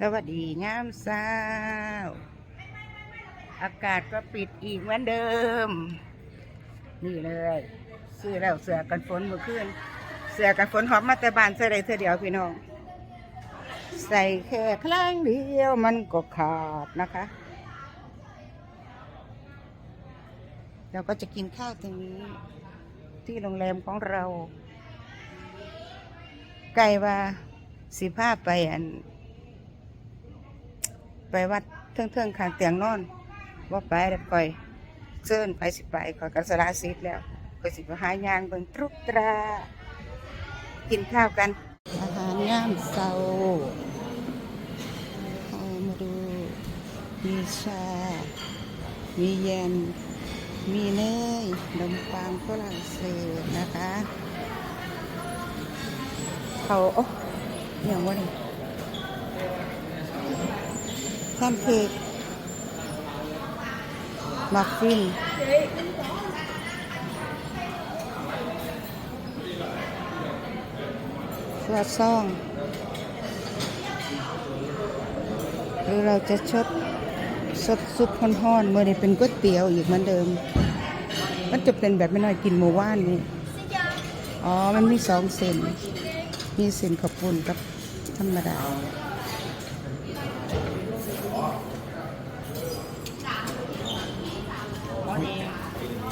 สวัสดีงามสาวอากาศก็ปิดอีกเหมือนเดิม นี่เลยซื้อแล้วเสือกันฝนเมื่อคืนเสือกันฝนหอมมาแต่บ้านใส่ได้เธอเดียวพี่น้อง ใส่แค่ครั้งเดียวมันก็ขาดนะคะเราก็จะกินข้าวตรงนี้ที่โรงแรมของเรา ไกลว่าสิพาไปอัน ไปวัดเทิงเทิงๆข้างเตียงนอนว่าไปแล้วก่อยเชิญไปสิไปขอยกระสลาซีดแล้วก็สิไปหายางเบิ่งตรุกตรา กินข้าวกัน อาหารย่ามเสาเอามาดู มีชา มีเย็นมีเนยนมปังฝรั่งเศสนะคะ เขาโอ้อหย่างวะนี่ แพนเค้กมัฟฟินครัวซอง หรือเราจะชดสดซุปฮ้อนๆเมื่อนี้เป็นก๋วยเตี๋ยวอีกเหมือนเดิม มันจะเป็นแบบไม่น้อยกินเมื่านนี้อ๋อ มันมีสองเส้น มีเส้นขาวปุ้นกับธรรมดา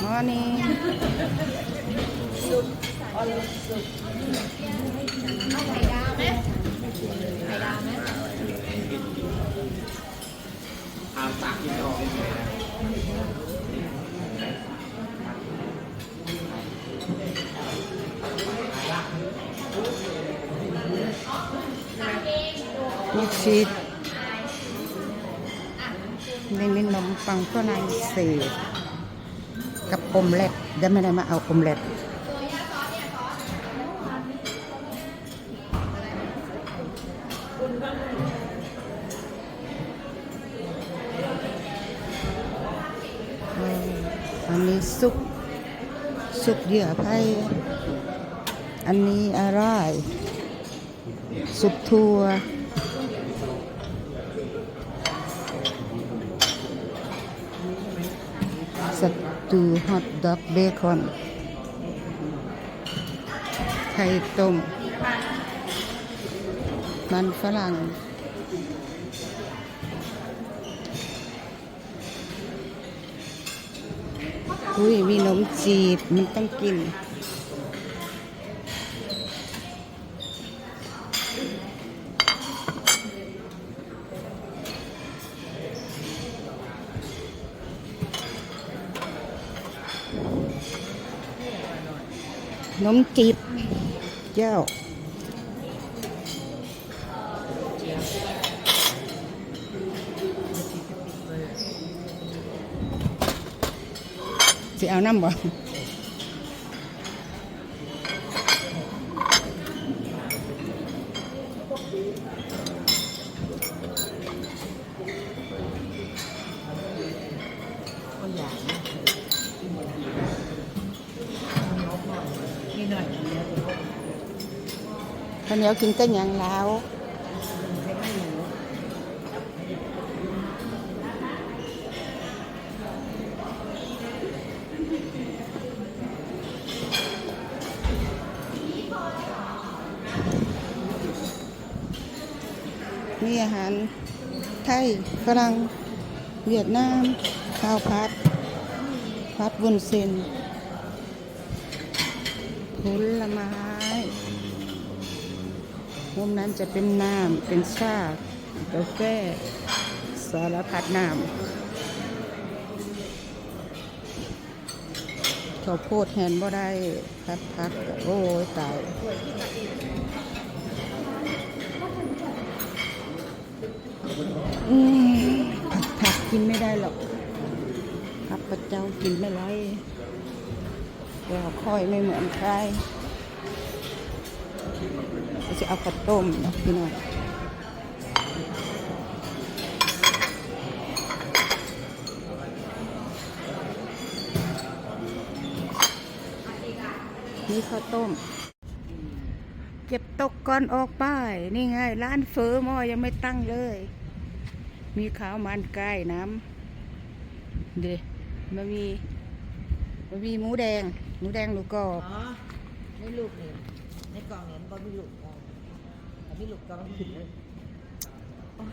Morning. มีชีสนี่มีนมปังฝรั่งเศสกับ อมเล็ดเดี๋ยวไม่ได้มาเอาอมเล็ดอันนี้ซุปซุปเหยื่อไผ่อันนี้อะไร ซุปทัว ส ตูฮอตดอกเบคอน ไข่ต้ม มันฝรั่ง อุ้ยมีนมจีบ มันต้องกิน นมจีบเจ้าสิเอาน้ำบ่ เหนียวกินก็ยังแล้วมีอาหารไทยฝรั่งเวียดนามข้าวพัดพัดวุ้นเส้นผลไม้ มุมนั้นจะเป็นน้ำเป็นชากาแฟสารพัดน้ำข้าวโพดแหนบ่ได้พัดพัดก็โอ้ยตายผัดผักกินไม่ได้หรอกข้าพเจ้ากินไม่ไรก็ค่อยไม่เหมือนใคร จะเอาข้าวต้มนะพี่น้องนี่ข้าวต้ม เก็บตกก่อนออกไป นี่ไง ร้านเฟอหม้อยังไม่ตั้งเลย มีข้าวมันไก่น้ำเดยมันมีมันมีหมูแดง หมูแดงลูกกรออ๋บอในลูกนี่ในกล่องนี่มันบ่มีลูก องแต่มีลูกกล่องผิดเลยโอ้ย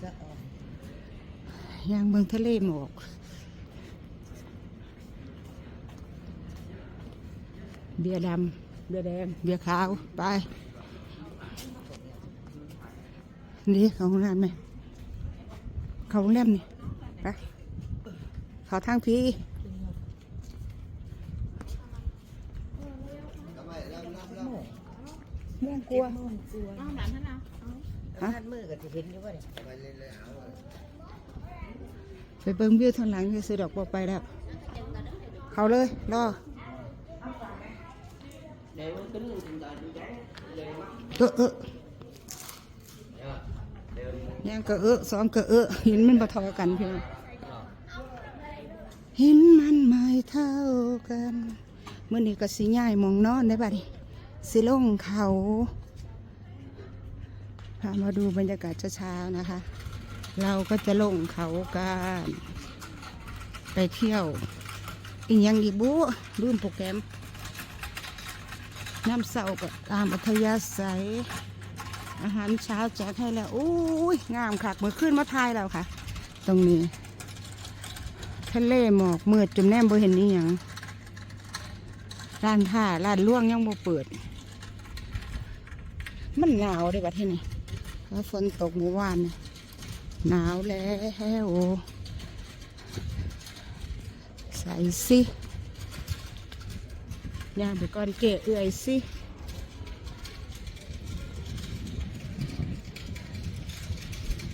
สะอ่อนย่างเมืองทะเลหมอกเบียร์ดำเบียร์แดงเบียร์ขาว ไป นี่เขาโรงแรมไหมเขาโรงแรมนี่ไปเขาทางพี่ ม่วงกลัวม่วงกลัวอ้าวหลานท่านนะเอาท่านมือก็จะเห็นอยู่ว่าเนี่ยไปเบิ่งวิวทางหลังจะซื้อดอกบัวไปแล้วเขาเลยรอเออเออย่างก็เออสองก็เออเห็นมันบ่เทอกันเพียงเห็นมันไม่เท่ากันเมื่อนี้ก็สิย่ายหมองนอนได้บัดนี้ สิลงเขาพามาดูบรรยากาศเช้าๆนะคะ เราก็จะลงเขากันไปเที่ยว อีกอย่างอีกบุลืมโปรแกรมน้ำเสาก็ตามอัธยาศัย อาหารเช้าแจกให้แล้วอุ้ยงามคักเมื่อขึ้นมาทายแล้วค่ะ ตรงนี้ ทะเลหมอกเมืดจุ่มแนมบ่เห็นนี่ยังร้านท่าร้านล่วงยังบ่เปิด มันหนาวเลยบัดที่นี่เพราะฝนตกเมื่อวานหนาวแล้วใส่สิย่างไปก่อนเกะเอื่อยสิ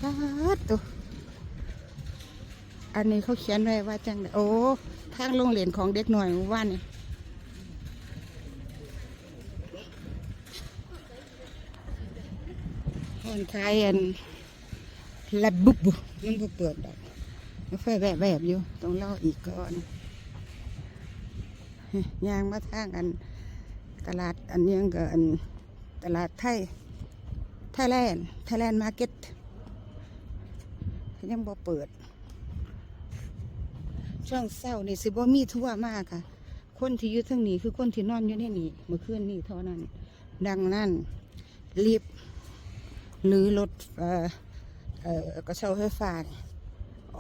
ปัดตัวอันนี้เขาเขียนไว้ว่าจังโอ้ทางโรงเรียนของเด็กหน่อยเมื่อว่านนี่ผ่ อนคลายอันละบุบบุมันก็เปิดดอกมันไฟแบบแบบอยู่ต้องรออีกก่อนยางมาทางอันตลาดอันยังกับอันตลาดไทยไทยแลนด์ไทยแลนด์มาร์เก็ตยังบ่เปิด ช่วงเศร้านี่สิบ่มีทั่วมากค่ะ คนที่อยู่ทั้งนี้คือคนที่นอนอยู่ในนี้เมื่อคืนนี้เท่านั้น ดังนั้นรีบ หรือรถเอ่อเอ่อกระเช้าไฟฟ้าน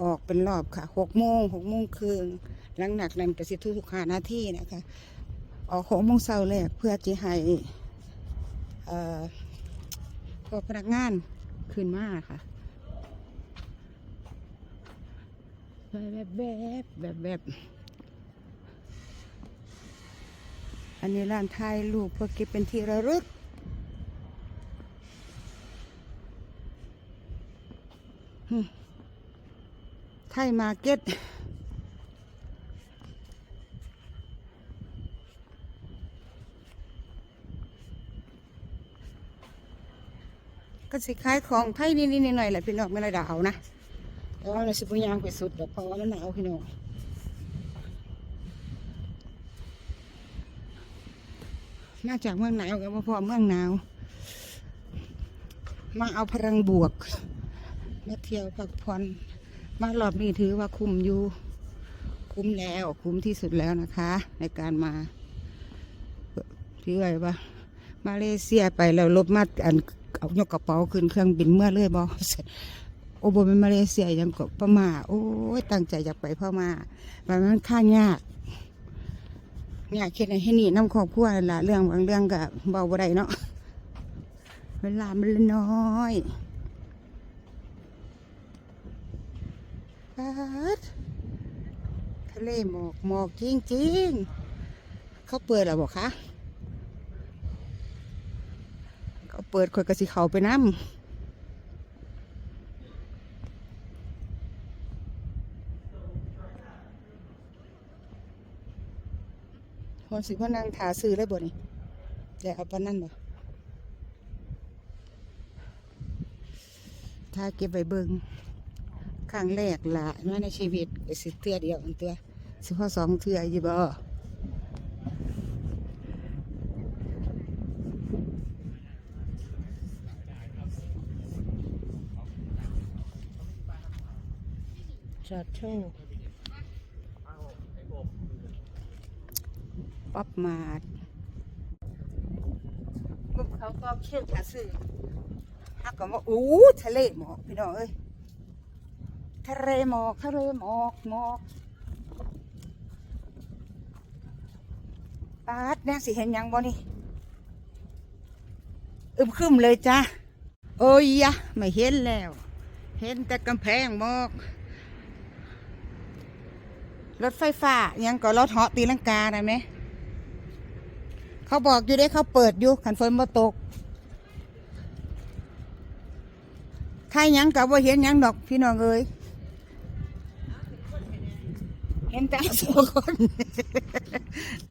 ออกเป็นรอบค่ะหกโมงหกโมงครึ่งหลังหนักนั้นกสิทุกขานาที่นะคะ ออกหกโมงเช้าแรกเพื่อจะให้เอ่อพวกพนักงานขึ้นมาค่ะแบบแบบแบบแบบอันนี้ร้านถ่ายรูปเพื่อเก็บเป็นที่ระลึก ไทยมาเก็ตก็สิขายของไทยนิดๆหน่อยๆแหละพี่น้องไม่ได้ดาวนะแต่ว่าเราสิบยางไปสุดเดี๋ยวเพราะว่ามันหนาวพี่น้องมาจากเมืองหนาวกับมาพอเมืองหนาว มาเอาพลังบวก มาเที่ยวพักผ่อนมารอบนี้ถือว่าคุ้มอยู่ คุ้มแล้วคุ้มที่สุดแล้วนะคะ ในการมาพี่อยว่ามาเลเซียไปแล้วลบมาอันเอายกกระเป๋าขึ้นเครื่องบินเมื่อเลยบอโอ้โบเป็นมาเลเซียยังก็พม่าโอ้ยตั้งใจอยากไปพม่าแบบมันค่ายากยากแค่ไหนให้หนี่น้ำครอบครัวละเรื่องบางเรื่องก็เบาบ่ได้เนาะเวลามันน้อยปัด ทะเลหมอกหมอกจริงๆ เขาเปิดแล้วบอกคะเขาเปิดคนกระสิเขาไปน้ำพอสิพ่อนางถาซื้อได้บ่นี่แต่เอาปนั่นบ่ถ้าเก็บไว้เบิง ครั้งแรกละมาในชีวิตไปสิเทือเดียวอันเทือสิพ่อสองเทือยี่บอจอดชว์ป๊อปมาดมุมเขาก็เชื่อขาซื้อฮักก็ว่าอู้ทะเลหมอพี่น้องเอ้ย ทะเลหมอกทะเลหมอกหมอกปาดเนี่ยสิเห็นยังบ่นี่อึมครึมเลยจ้ะโอ้ยยะไม่เห็นแล้ว เห็นแต่กำแพงหมอกรถไฟฟ้ายังก็รถเหาะตีลังกาได้ไหมเขาบอกอยู่ได้เขาเปิดอยู่ขันฝนมาตกใครยังกับว่าเห็นยังดอกพี่น้องเอ้ย เห็นแต่สองคน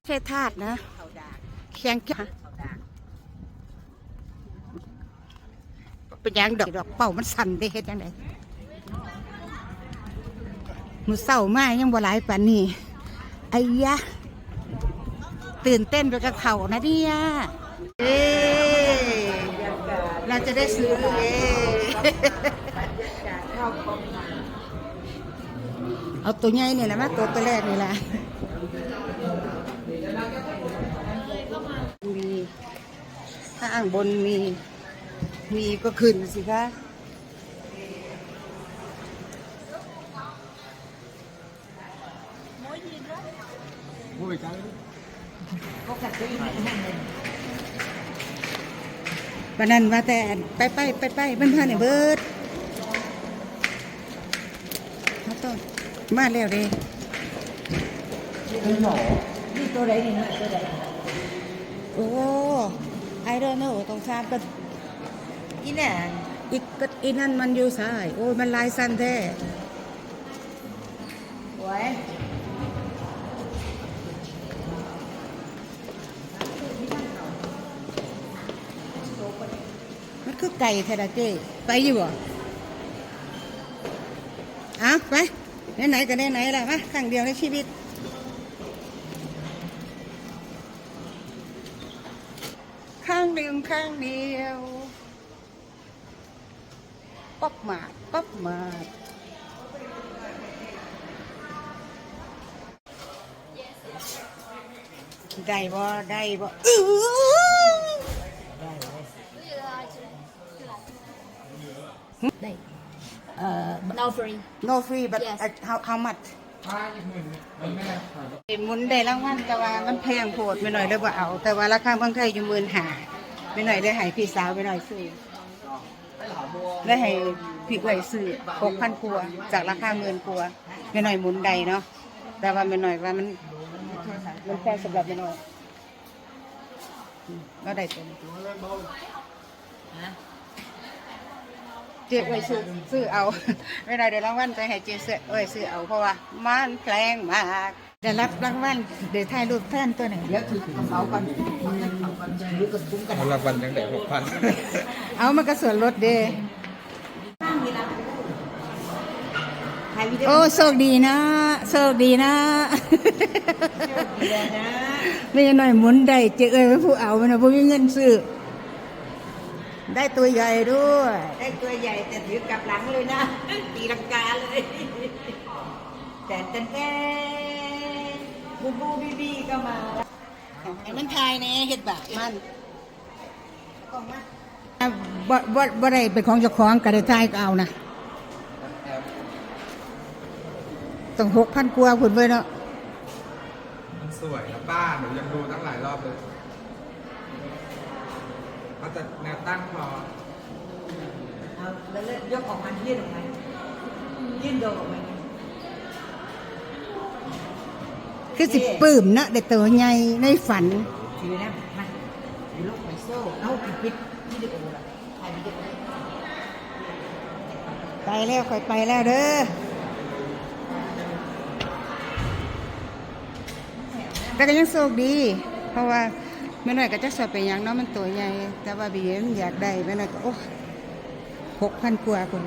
ใช่ธาตุนะเขาดากแข็งจ้ะเขาเป็นยังดอกดอกเป่ามันสั่นได้เฮ็ดยังไงมือเศร้ามากยังบ่หลายปานนี้ไอ้ยะ ตื่นเต้นไปกับเขานะเนี่ยเอ้เราจะได้ซื้อเอ้ เอาตัวใหญ่นี่แหละมาตัวตัวแรกนี่แหละมีข้าอ่างบนมี มีก็ขึ้นสิคะปกติไม่ให้เงินปานนั้นว่าแต่ไปไปไปไปมันพาเนี่ยเบิดเขาต้อง มาแล้วเด้นี่ตัวไหนนี่นะตัวไหนโอ้ไอเดนโนตรงชามก็อีน่ะอีกก็อีนั่นมันอยู่ซ้ายโอ้ยมันลายสั้นแท้โอ้ยมันคือไก่แท้ละเจ้ไปอยู่บ่เอาไป ไหนๆก็ไหนๆล่ะมาครั้งเดียวในชีวิต ข้างหนึ่งข้างเดียว ป๊อบหมาดป๊อบหมาดได้บ่ได้บ่อื้อได้ Uh, no free. no free but Yes. uh, how how much หมุนได้รางวัลแต่ว่ามันแพงโพดไม่หน่อยเลยว่าเอา แต่ว่าราคาเมืองไทยอยู่หมื่นหาไม่หน่อยได้ให้พี่สาวไม่หน่อยซื้อได้ให้พี่เอ้ยซื้อหกพันกัวาจากราคาหมื่นกัวาไม่หน่อยหมุนได้เนาะแต่ว่าไม่หน่อยว่ามันมันแพงสำหรับไม่หน่อยอืมก็ได้ตัวนี้ ฮะ เจ๊เอ้ยซื้อซื้อเอาไม่ได้ได้รางวัลไปให้เจ๊เสื้อเอ้ยซื้อเอาเพราะว่ามันแพงมากได้รับรางวัลเดี๋ยวถ่ายรูปแทนตัวหนึ่งเดี๋ยวถือกระเป๋าก่อนถือกระเป๋าก่อนถือกระปุ้งกันเอารางวัลยังได้หกพันเอามันก็ส่วนลดเด้ตั้งเวลาถ่ายวิดีโอโอ้โชคดีนะโชคดีนะดีเลยนะไม่หน่อยหมุนได้เจ๊เอ้ยเป็นผู้เอามันนะผู้มีเงินซื้อ ได้ตัวใหญ่ด้วย ได้ตัวใหญ่แต่ถือกลับหลังเลยนะตีลังกาเลย แต่แต่แต่บูบูบีบีก็มาแล้วไอ้มันทายแน่เฮ็ดบาปมันอะบ่บ่บ่ได้เป็นของเจ้าของก็ได้ทายก็เอานะต้องหกพันกว่าพุ่นเว้ยเนาะมันสวยนะป้าหนูยังดูตั้งหลายรอบเลย เอาแต่แนวตั้งพอเอาแล้วเลิกยกออกมายื่นออกมายื่นโดดออกมาคือสิปลื้มนะได้ตัวใหญ่ในฝัน ถือนะมาถือลูกไมโซ่เอาปิดปิดวิดีโอละถ่ายวิดีโอไปแล้วค่อยไปแล้วเด้อแต่ก็ยังโชคดี เพราะว่า แม่น้อยก็จะสอบไปหยังเนาะมันตัวใหญ่แต่ว่าบีเอ็มอยากได้แม่น้อยก็โอ้หกพันกว่าคน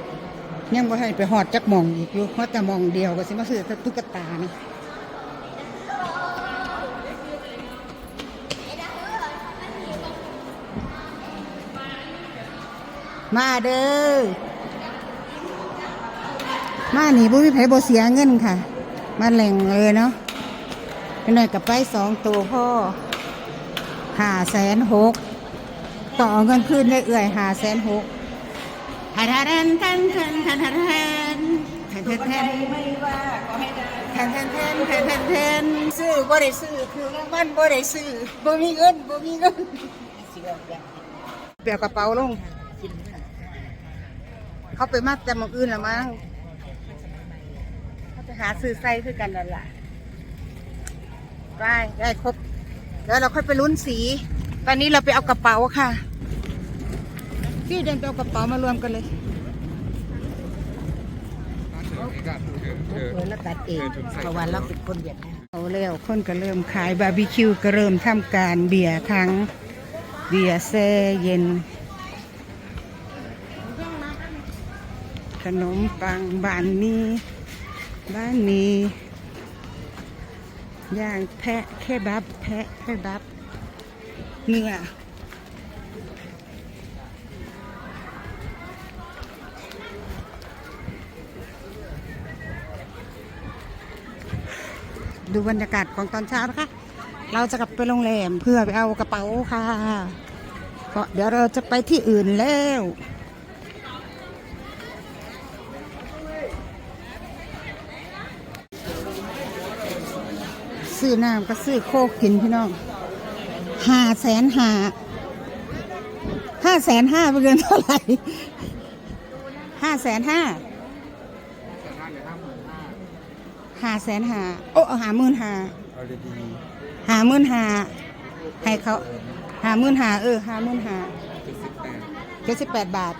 ยังบ่ให้ไปหอดจักหมองอีกอยู่เพราะแต่มองเดียวก็สิมาซื้อตุ๊กตานี่มาเด้อ มาหนีบุ้ยไผบ่เสียเงินค่ะ มาแหล่งเลยเนาะไปหน่อยกับไปสองตัวพ่อ ห้าแสนหกต่อเงินคืนได้เอื่อยห้าแสนหกฮันฮันฮันฮันฮันฮันฮันฮันฮันฮันไม่ว่าขอให้ได้ฮันฮันฮันฮันฮันฮันซื้อบ่ได้ซื้อคือรางวัลบ่ได้ซื้อบ่มีเงินบ่มีเงินเปียกกระเป๋าลงเขาไปมาแต่หมองอื่นแล้วมั้งเขาไปหาซื้อไส้คือกันนั่นแหละได้ได้ครบ แล้วเราค่อยไปลุ้นสี ตอนนี้เราไปเอากระเป๋าค่ะพี่เดินไปเอากระเป๋ามารวมกันเลยเธอเปิดแล้วตัดเองเพราะว่าเราเป็นคนเวียดนามเอาแล้วคนก็เริ่มขายบาร์บีคิวก็เริ่มทำการเบียร์ทั้งเบียร์แช่เย็น ขนมปังบานมีบ้านมี ย่างแพะแค่บับแพะแค่บับเนื้อดูบรรยากาศของตอนเช้านะคะ เราจะกลับไปโรงแรมเพื่อไปเอากระเป๋าค่ะเพราะเดี๋ยวเราจะไปที่อื่นแล้ว ซื้อน้ำก็ซื้อโคกกินพี่น้องห้าแสนห้าห้าแสนห้าเป็นเงินเท่าไหร่ห้าแสนห้าห้าแสนห้าโอ้หาหมื่นห้าหาหมื่นห้าให้เขาหาหมื่นห้าเออหาหมื่นห้าเจ็ดสิบแปดบาท